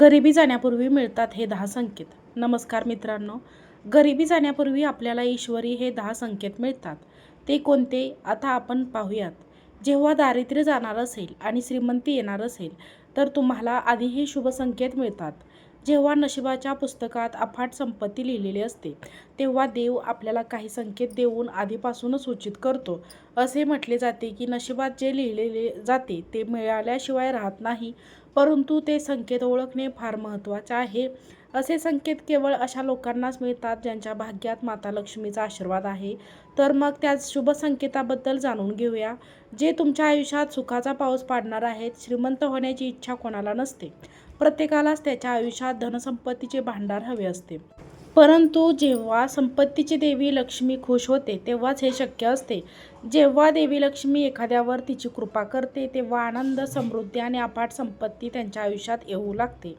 गरिबी जाण्यापूर्वी मिळतात हे दहा संकेत. नमस्कार मित्रांनो गरिबी जाण्यापूर्वी आपल्याला ईश्वरी हे दहा संकेत मिळतात. ते कोणते? आता आपण पाहूयात. जेव्हा दारिद्र्य जाणार असेल आणि श्रीमंती येणार असेल तर तुम्हाला आधी हे शुभ संकेत मिळतात. जेव्हा नशिबाच्या पुस्तकात अफाट संपत्ती लिहिलेली असते तेव्हा देव आपल्याला काही संकेत देऊन आधीपासूनच सूचित करतो. असे म्हटले जाते की नशिबात जे लिहिलेले जाते ते मिळाल्याशिवाय राहत नाही. परंतु ते संकेत ओळखणे फार महत्त्वाचे आहे. असे संकेत केवळ अशा लोकांनाच मिळतात ज्यांच्या भाग्यात माता लक्ष्मीचा आशीर्वाद आहे. तर मग त्या शुभ संकेताबद्दल जाणून घेऊया. जे तुमच्या आयुष्यात सुखाचा पाऊस पाडणार आहेत श्रीमंत होण्याची इच्छा कोणाला नसते. प्रत्येकालाच त्याच्या आयुष्यात धनसंपत्तीचे भांडार हवे असते. परंतु जेव्हा संपत्तीची देवी लक्ष्मी खुश होते तेव्हाच हे शक्य असते. जेव्हा देवी लक्ष्मी एखाद्यावर तिची कृपा करते तेव्हा आनंद समृद्धी आणि अफाट संपत्ती त्यांच्या आयुष्यात येऊ लागते.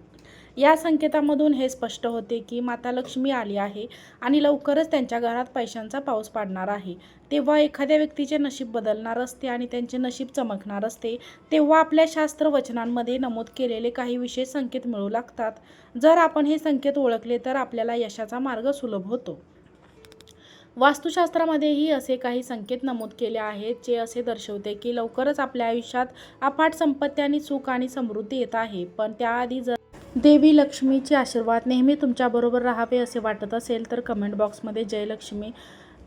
या संकेतामधून हे स्पष्ट होते की माता लक्ष्मी आली आहे आणि लवकरच त्यांच्या घरात पैशांचा पाऊस पाडणार आहे. तेव्हा एखाद्या व्यक्तीचे नशीब बदलणार असते आणि त्यांचे नशीब चमकणार असते तेव्हा आपल्या शास्त्र वचनांमध्ये नमूद केलेले काही विशेष संकेत मिळू लागतात. जर आपण हे संकेत ओळखले तर आपल्याला यशाचा मार्ग सुलभ होतो. वास्तुशास्त्रामध्येही असे काही संकेत नमूद केले आहेत जे असे दर्शवते की लवकरच आपल्या आयुष्यात अफाट संपत्ती आणि सुख आणि समृद्धी येत आहे. पण त्याआधी जर देवी लक्ष्मीचे आशीर्वाद नेहमी तुमच्याबरोबर राहावे असे वाटत असेल तर कमेंट बॉक्समध्ये जयलक्ष्मी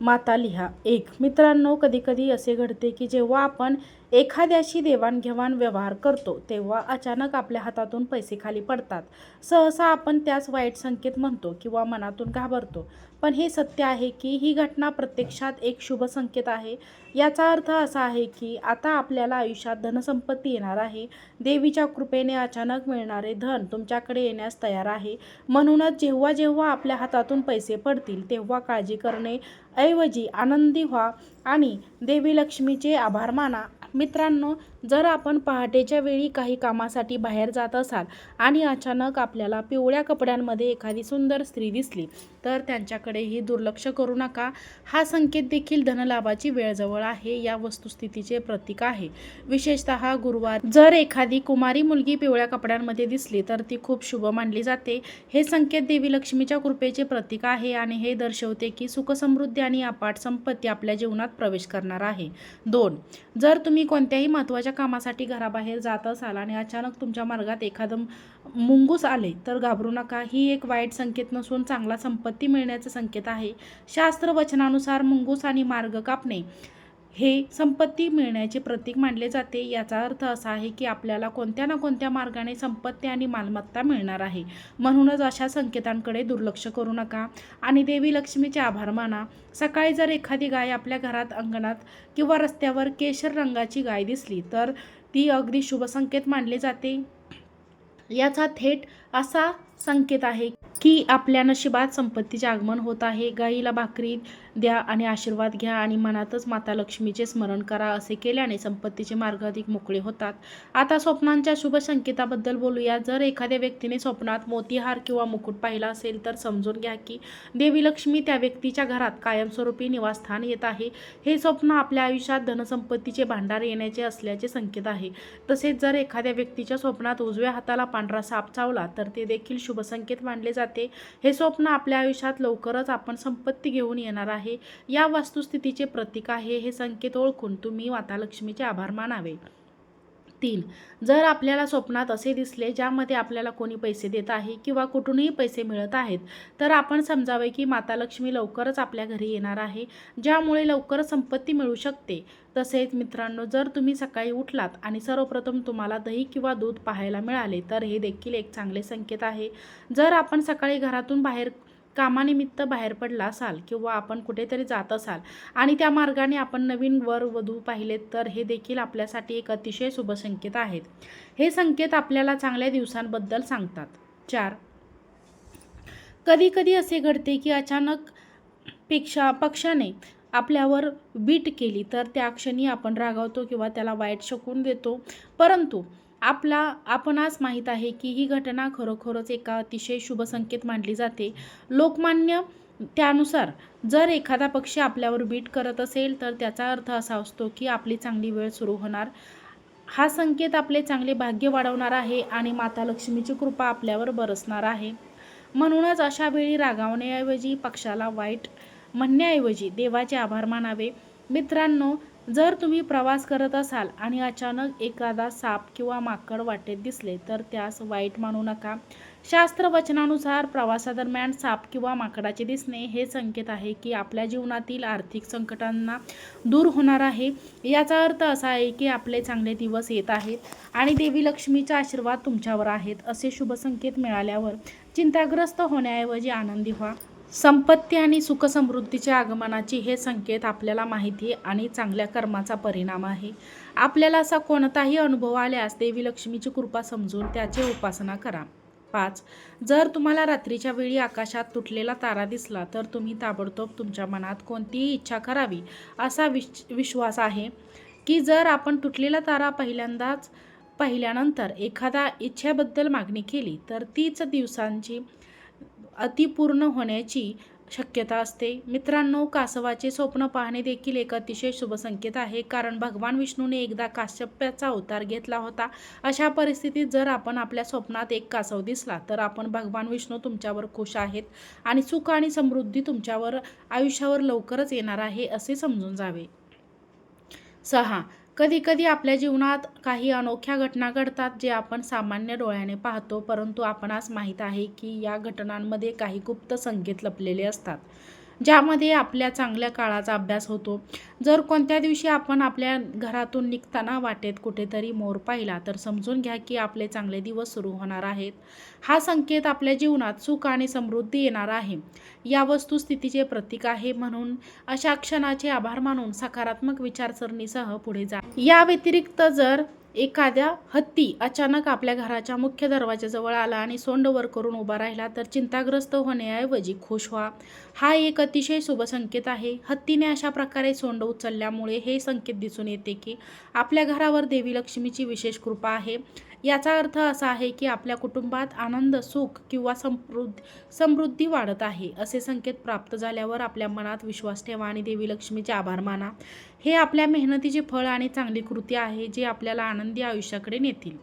माता लिहा. एक मित्रांनो कधीकधी असे घडते की जेव्हा आपण एखाद्याशी देवाणघेवाण व्यवहार करतो तेव्हा अचानक आपल्या हातातून पैसे खाली पडतात. सहसा आपण त्यास वाईट संकेत म्हणतो किंवा मनातून घाबरतो. पण हे सत्य आहे की ही घटना प्रत्यक्षात एक शुभ संकेत आहे. याचा अर्थ असा आहे की आता आपल्याला आयुष्यात धनसंपत्ती येणार आहे. देवीच्या कृपेने अचानक मिळणारे धन तुमच्याकडे येण्यास तयार आहे. म्हणूनच जेव्हा जेव्हा आपल्या हातातून पैसे पडतील तेव्हा काळजी करणे ऐवजी आनंदी व्हा आणि देवी लक्ष्मीचे आभार माना. मित्रांनो जर आपण पहाटेच्या वेळी काही कामासाठी बाहेर जात असाल आणि अचानक आपल्याला पिवळ्या कपड्यांमध्ये एखादी सुंदर स्त्री दिसली तर त्यांच्याकडेही दुर्लक्ष करू नका. हा संकेत देखील धनलाभाची वेळ जवळ आहे. या वस्तुस्थितीचे प्रतीक आहे. विशेषतः गुरुवार जर एखादी कुमारी मुलगी पिवळ्या कपड्यांमध्ये दिसली तर ती खूप शुभ मानली जाते. हे संकेत देवी लक्ष्मीच्या कृपेचे प्रतीक आहे आणि हे दर्शवते की सुखसमृद्धी आणि अपाट संपत्ती आपल्या जीवनात प्रवेश करणार आहे. दोन जर तुम्ही कोणत्याही महत्त्वाच्या कामासाठी घराबाहेर जात असाल आणि अचानक तुमच्या मार्गात एखादं मुंगूस आले तर घाबरू नका. ही एक वाईट संकेत नसून चांगला संपत्ती मिळण्याचा संकेत आहे. शास्त्र वचनानुसार मुंगूस आणि मार्ग कापणे. हे संपत्ती मिळण्याचे प्रतीक मानले जाते. याचा अर्थ असा आहे की आपल्याला कोणत्या ना कोणत्या मार्गाने संपत्ती आणि मालमत्ता मिळणार आहे. म्हणूनच अशा संकेतांकडे दुर्लक्ष करू नका आणि देवी लक्ष्मीचे आभार माना. सकाळी जर एखादी गाय आपल्या घरात अंगणात किंवा रस्त्यावर केशर रंगाची गाय दिसली तर ती अगदी शुभ संकेत मानले जाते. याचा थेट असा संकेत आहे की आपल्या नशिबात संपत्तीचे आगमन होत आहे. गाईला भाकरी द्या आणि आशीर्वाद घ्या आणि मनातच माता लक्ष्मीचे स्मरण करा असे केल्याने संपत्तीचे मार्ग अधिक मोकळे होतात. आता स्वप्नांच्या शुभ संकेताबद्दल बोलूया. जर एखाद्या व्यक्तीने स्वप्नात मोतीहार किंवा मुकुट पाहिला असेल तर समजून घ्या की देवी लक्ष्मी त्या व्यक्तीच्या घरात कायमस्वरूपी निवासस्थान येत आहे. हे स्वप्न आपल्या आयुष्यात धनसंपत्तीचे भांडार येण्याचे असल्याचे संकेत आहे. तसेच जर एखाद्या व्यक्तीच्या स्वप्नात उजव्या हाताला पांढरा साप चावला तर ते देखील शुभ संकेत मानले जाते. हे स्वप्न आपल्या आयुष्यात लवकरच आपण संपत्ती घेऊन येणार आहे. या वास्तुस्थितीचे प्रतीक आहे हे संकेत ओळखून तुम्ही माता लक्ष्मीचे आभार मानावे. तीन जर आपल्याला स्वप्नात असे दिसले ज्यामध्ये आपल्याला कोणी पैसे देत आहे किंवा कुठूनही पैसे मिळत आहेत तर आपण समजावे की माता लक्ष्मी लवकरच आपल्या घरी येणार आहे ज्यामुळे लवकरच संपत्ती मिळू शकते. तसेच मित्रांनो जर तुम्ही सकाळी उठलात आणि सर्वप्रथम तुम्हाला दही किंवा दूध पाहायला मिळाले तर हे देखील एक चांगले संकेत आहे. जर आपण सकाळी घरातून बाहेर कामानिमित्त बाहेर पडला असाल किंवा आपण कुठेतरी जात असाल आणि त्या मार्गाने आपण नवीन वर वधू पाहिलेत तर हे देखील आपल्यासाठी एक अतिशय शुभ संकेत आहेत. हे संकेत आपल्याला चांगल्या दिवसांबद्दल सांगतात. चार कधी कधी असे घडते की अचानक पेक्षा पक्षाने आपल्यावर बीट केली तर त्या क्षणी आपण रागावतो किंवा त्याला वाईट शकून देतो. परंतु आपला आपणास माहीत आहे की ही घटना खरोखरच एका अतिशय शुभ संकेत मानली जाते. लोकमान्य त्यानुसार जर एखादा पक्षी आपल्यावर बीट करत असेल तर त्याचा अर्थ असा असतो की आपली चांगली वेळ सुरू होणार. हा संकेत आपले चांगले भाग्य वाढवणार आहे आणि माता लक्ष्मीची कृपा आपल्यावर बरसणार आहे. म्हणूनच अशा वेळी रागावण्याऐवजी पक्षाला वाईट म्हणण्याऐवजी देवाचे आभार मानावे. मित्रांनो जर तुम्ही प्रवास करत असाल आणि अचानक एखादा साप किंवा माकड वाटेत दिसले तर त्यास वाईट मानू नका. शास्त्र वचनानुसार प्रवासादरम्यान साप किंवा माकडाचे दिसणे हे संकेत आहे की आपल्या जीवनातील आर्थिक संकटांना दूर होणार आहे. याचा अर्थ असा आहे की आपले चांगले दिवस येत आहेत आणि देवी लक्ष्मीचा आशीर्वाद तुमच्यावर आहेत असे शुभ संकेत मिळाल्यावर चिंताग्रस्त होण्याऐवजी आनंदी व्हा. संपत्ती आणि सुखसमृद्धीच्या आगमनाची हे संकेत आपल्याला माहिती आणि चांगल्या कर्माचा परिणाम आहे. आपल्याला असा कोणताही अनुभव आल्यास देवी लक्ष्मीची कृपा समजून त्याची उपासना करा. पाच जर तुम्हाला रात्रीच्या वेळी आकाशात तुटलेला तारा दिसला तर तुम्ही ताबडतोब तुमच्या मनात कोणतीही इच्छा करावी असा विश विश्वास आहे की जर आपण तुटलेला तारा पहिल्यांदाच पाहिल्यानंतर एखादा इच्छेबद्दल मागणी केली तर तीच दिवसांची अतिपूर्ण होण्याची शक्यता असते. मित्रांनो कासवाचे स्वप्न पाहणे देखील एक अतिशय शुभ संकेत आहे. कारण भगवान विष्णूने एकदा काश्यप्याचा अवतार घेतला होता. अशा परिस्थितीत जर आपण आपल्या स्वप्नात एक कासव दिसला तर आपण भगवान विष्णू तुमच्यावर खुश आहेत आणि सुख आणि समृद्धी तुमच्यावर आयुष्यावर लवकरच येणार आहे असे समजून जावे. सहा. कधीकधी आपल्या जीवनात काही अनोख्या घटना घडतात जे आपण सामान्य डोळ्याने पाहतो परंतु आपणास माहीत आहे की या घटनांमध्ये काही गुप्त संकेत लपलेले असतात. ज्यामध्ये आपल्या चांगल्या काळाचा अभ्यास होतो. जर कोणत्या दिवशी आपण आपल्या घरातून निघताना वाटेत कुठेतरी मोर पाहिला तर समजून घ्या की आपले चांगले दिवस सुरू होणार आहेत. हा संकेत आपल्या जीवनात सुख आणि समृद्धी येणार आहे. या वस्तुस्थितीचे प्रतीक आहे म्हणून अशा क्षणाचे आभार मानून सकारात्मक विचारसरणीसह पुढे जा. या व्यतिरिक्त जर एखाद्या हत्ती अचानक आपल्या घराच्या मुख्य दरवाजाजवळ आला आणि सोंड वर करून उभा राहिला तर चिंताग्रस्त होण्याऐवजी खुश व्हा. हा एक अतिशय शुभ संकेत आहे. हत्तीने अशा प्रकारे सोंड उचलल्यामुळे हे संकेत दिसून येते की आपल्या घरावर देवी लक्ष्मीची विशेष कृपा आहे. याचा अर्थ असा आहे की आपल्या कुटुंबात आनंद सुख किंवा समृद्ध समृद्धी वाढत आहे असे संकेत प्राप्त झाल्यावर आपल्या मनात विश्वास ठेवा आणि देवी लक्ष्मीचे आभार माना. हे आपल्या मेहनतीचे फळ आणि चांगली कृती आहे जे आपल्याला आनंदी आयुष्याकडे नेतील.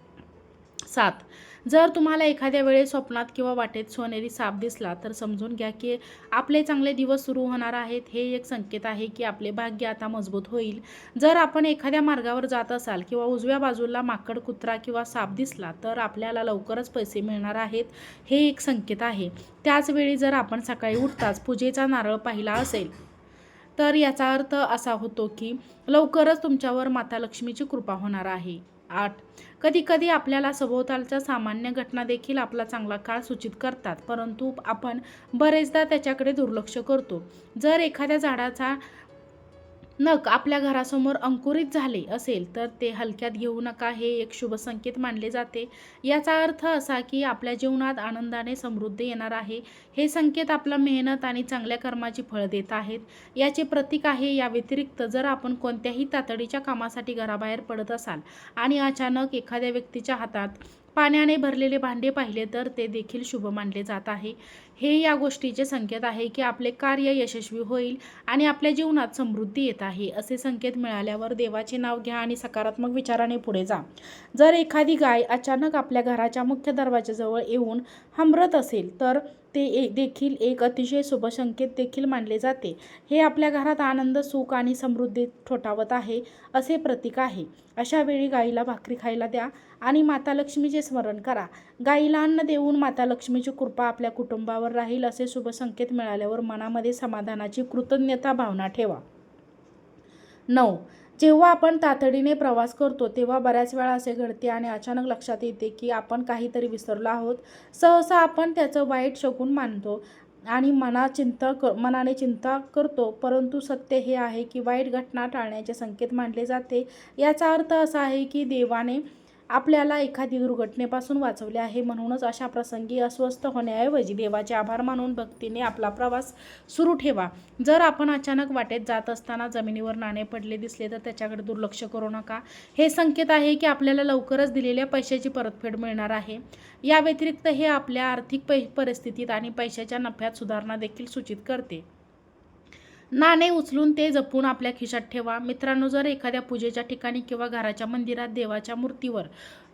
सात जर तुम्हाला एखाद्या वेळेस स्वप्नात किंवा वाटेत सोनेरी साप दिसला तर समजून घ्या की आपले चांगले दिवस सुरू होणार आहेत. हे एक संकेत आहे की आपले भाग्य आता मजबूत होईल. जर आपण एखाद्या मार्गावर जात असाल किंवा उजव्या बाजूला माकड कुत्रा किंवा साप दिसला तर आपल्याला लवकरच पैसे मिळणार आहेत. हे एक संकेत आहे. त्याचवेळी जर आपण सकाळी उठताच पूजेचा नारळ पाहिला असेल तर याचा अर्थ असा होतो की लवकरच तुमच्यावर माता लक्ष्मीची कृपा होणार आहे. आठ. कधीकधी आपल्याला सभोवतालच्या सामान्य घटना देखील आपला चांगला काळ सूचित करतात परंतु आपण बरेचदा त्याच्याकडे दुर्लक्ष करतो. जर एखाद्या झाडाचा नख आपल्या घरासमोर अंकुरित झाले असेल तर ते हलक्यात घेऊ नका हे एक शुभ संकेत मानले जाते. याचा अर्थ असा की आपल्या जीवनात आनंदाने समृद्धी येणार आहे. हे संकेत आपला मेहनत आणि चांगल्या कर्माची फळ देत आहेत. याचे प्रतीक आहे या व्यतिरिक्त जर आपण कोणत्याही तातडीच्या कामासाठी घराबाहेर पडत असाल आणि अचानक एखाद्या व्यक्तीच्या हातात पाण्याने भरलेले भांडे पाहिले तर ते देखील शुभ मानले जात आहे. हे या गोष्टीचे संकेत आहे की आपले कार्य यशस्वी होईल आणि आपल्या जीवनात समृद्धी येत आहे असे संकेत मिळाल्यावर देवाचे नाव घ्या आणि सकारात्मक विचाराने पुढे जा. जर एखादी गाय अचानक आपल्या घराच्या मुख्य दरवाजाजवळ येऊन हमरत असेल तर ते ए देखील एक अतिशय शुभ संकेत देखील मानले जाते. हे आपल्या घरात आनंद सुख आणि समृद्धी ठोठावत आहे असे प्रतीक आहे. अशा वेळी गाईला भाकरी खायला द्या आणि माता लक्ष्मीचे स्मरण करा. गाईला अन्न देऊन माता लक्ष्मीची कृपा आपल्या कुटुंबावर राहील असे शुभ संकेत मिळाल्यावर मनामध्ये समाधानाची कृतज्ञता भावना ठेवा. नऊ. जेव्हा आपण तातडीने प्रवास करतो तेव्हा बऱ्याच वेळा असे घडते आणि अचानक लक्षात येते की आपण काहीतरी विसरलो आहोत. सहसा आपण त्याचं वाईट शकून मानतो आणि मना चिंता क मनाने चिंता करतो परंतु सत्य हे आहे की वाईट घटना टाळण्याचे संकेत मानले जाते. याचा अर्थ असा आहे की देवाने आपल्याला एखादी दुर्घटनेपासून वाचवले आहे म्हणूनच अशा प्रसंगी अस्वस्थ होण्याऐवजी देवाचे आभार मानून भक्तीने आपला प्रवास सुरू ठेवा. जर आपण अचानक वाटेत जात असताना जमिनीवर नाणे पडले दिसले तर त्याच्याकडे दुर्लक्ष करू नका. हे संकेत आहे की आपल्याला लवकरच दिलेल्या पैशाची परतफेड मिळणार आहे. या व्यतिरिक्त हे आपल्या आर्थिक पै परिस्थितीत आणि पैशाच्या नफ्यात सुधारणा देखील सूचित करते. नाणे उचलून ते जपून आपल्या खिशात ठेवा. मित्रांनो जर एखाद्या पूजेच्या ठिकाणी किंवा घराच्या मंदिरात देवाच्या मूर्तीवर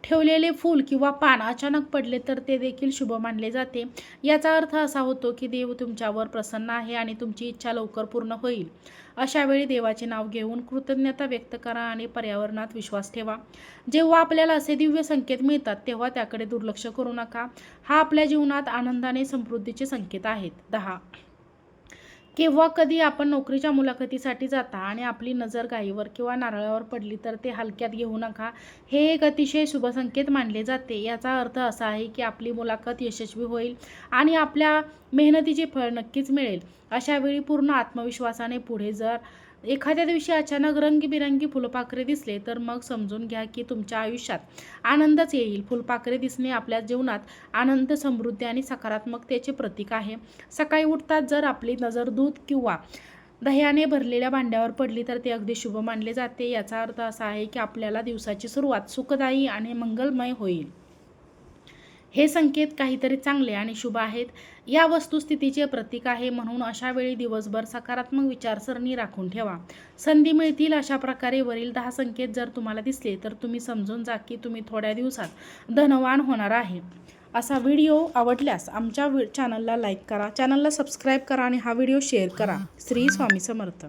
ठेवलेले फूल किंवा पान अचानक पडले तर ते देखील शुभ मानले जाते. याचा अर्थ असा होतो की देव तुमच्यावर प्रसन्न आहे आणि तुमची इच्छा लवकर पूर्ण होईल. अशावेळी देवाचे नाव घेऊन कृतज्ञता व्यक्त करा आणि पर्यावरणात विश्वास ठेवा. जेव्हा आपल्याला असे दिव्य संकेत मिळतात तेव्हा त्याकडे दुर्लक्ष करू नका. हा आपल्या जीवनात आनंदाने समृद्धीचे संकेत आहेत. दहा केव्हा कधी आपण नोकरीच्या मुलाखतीसाठी जाता आणि आपली नजर गाईवर किंवा नारळावर पडली तर ते हलक्यात घेऊ नका. हे एक अतिशय शुभसंकेत मानले जाते. याचा अर्थ असा आहे की आपली मुलाखत यशस्वी होईल आणि आपल्या मेहनतीचे फळ नक्कीच मिळेल. अशावेळी पूर्ण आत्मविश्वासाने पुढे जर एखाद्या दिवशी अचानक रंगीबिरंगी फुलपाखरे दिसले तर मग समजून घ्या की तुमच्या आयुष्यात आनंदच येईल. फुलपाखरे दिसणे आपल्या जीवनात आनंद समृद्धी आणि सकारात्मकतेचे प्रतीक आहे. सकाळी उठताच जर आपली नजर दूध किंवा दह्याने भरलेल्या भांड्यावर पडली तर ते अगदी शुभ मानले जाते. याचा अर्थ असा आहे की आपल्याला दिवसाची सुरुवात सुखदायी आणि मंगलमय होईल. हे संकेत काहीतरी चांगले आणि शुभ आहेत. या वस्तुस्थितीचे प्रतीक आहे म्हणून अशा वेळी दिवसभर सकारात्मक विचारसरणी राखून ठेवा. संधी मिळतील अशा प्रकारे वरील दहा संकेत जर तुम्हाला दिसले तर तुम्ही समजून जा की तुम्ही थोड्या दिवसात धनवान होणार आहे. असा व्हिडिओ आवडल्यास आमच्या चॅनलला लाईक करा चॅनलला सबस्क्राईब करा आणि हा व्हिडिओ शेअर करा. श्री स्वामी समर्थ.